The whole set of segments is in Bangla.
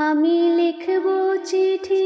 আমি লিখব চিঠি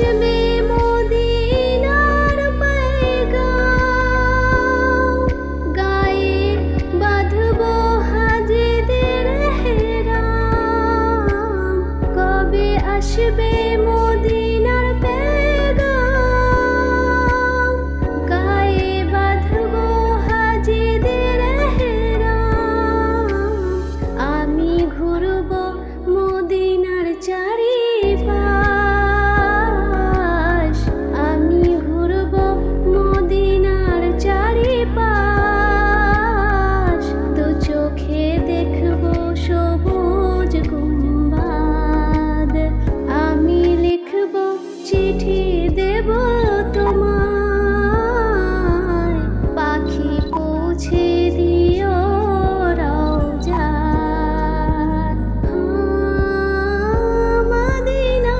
Şimdi চিঠি দেব তোমায়। পাখি পৌঁছে দিও মদিনা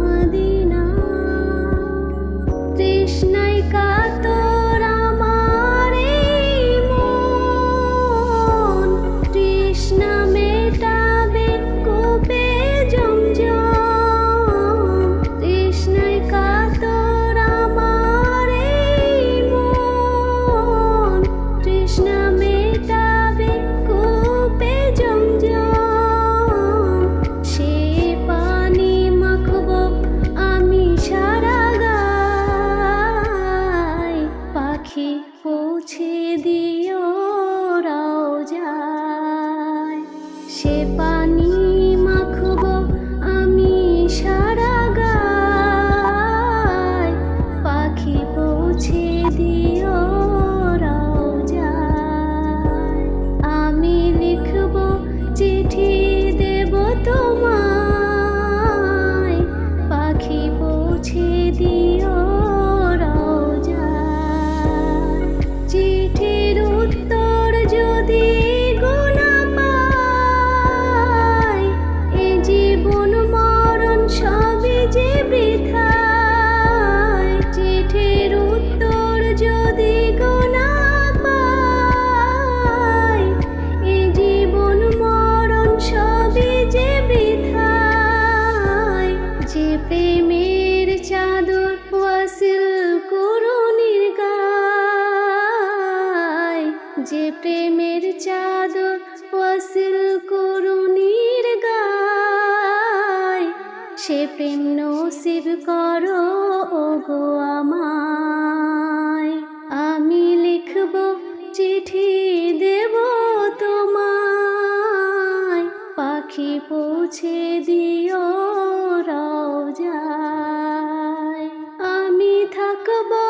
মদিনা। কৃষ্ণ সে পানি মাখব আমি সারা পাখি পৌঁছে যে প্রেমের চাদর ওয়াসিল করুনির গায়, সে প্রেম নসিব করো ও গো আমায়। আমি লিখব, চিঠি দেব তোমায়, পাখি পৌঁছে দিও রাও যায় আমি থাকব